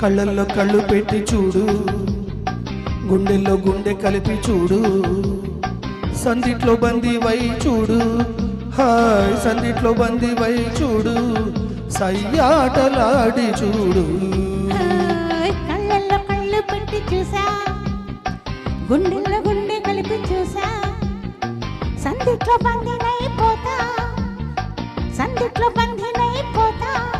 కళ్ళల్లో కళ్ళు పెట్టి చూడు. గుండెల్లో గుండె కలిపి చూడు. సందిట్లో బందీ వై చూడు. హాయ్ సందిట్లో బందీ వై చూడు. సయ్యాటలాడి చూడు. కళ్ళల్లో కళ్ళు పెట్టి చూసా. గుండెల్లో గుండె కలిపి చూసా. సందిట్లో బంధినైపోతా సందిట్లో పోతా.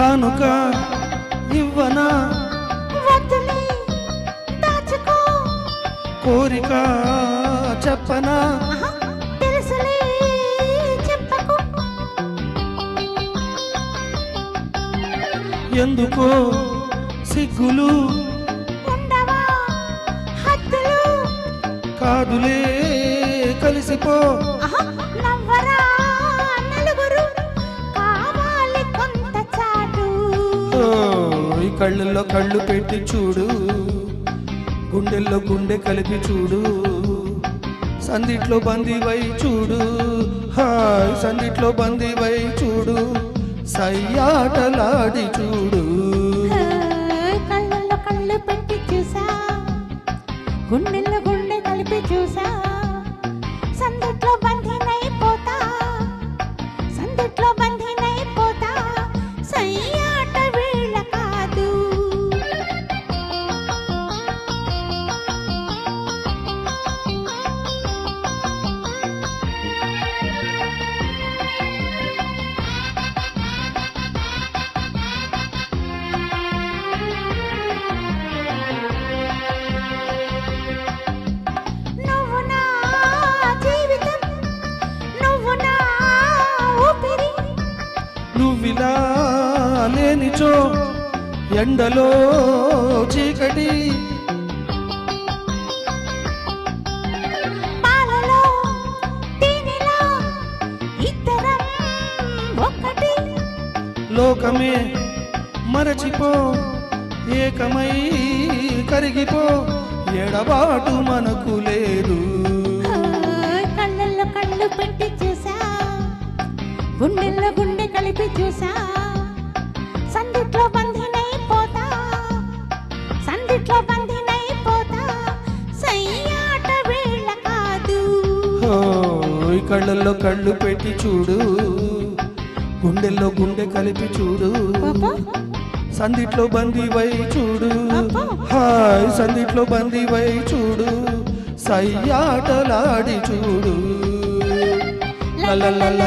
కానుక ఇవ్వనా? కోరిక చెప్పనా? ఎందుకో సిగ్గులు? కాదులే కలిసిపో. కళ్ళల్లో కళ్ళు పెట్టి చూడు. గుండెల్లో గుండె కలిపి చూడు. సందిట్లో బందీవై చూడు. హాయ్ సందిట్లో బందీవై చూడు. సయ్యాటలాడి చూడు. కళ్ళల్లో కళ్ళు పెట్టి చూసా. గుండెల్లో గుండె కలిపి చూసా. లేనిచో ఎండలో చీకటి. లోకమే మరచిపో ఏకమై కరిగిపో. ఎడబాటు మనకు లేదు కళ్ళల్లో కళ్ళు పెట్టి చూడు. గుండెల్లో గుండె కలిపి చూడు. సందిట్లో బందీవై చూడు. హాయ్ సందిట్లో బందీవై చూడు. సయ్యాటలాడి చూడు. la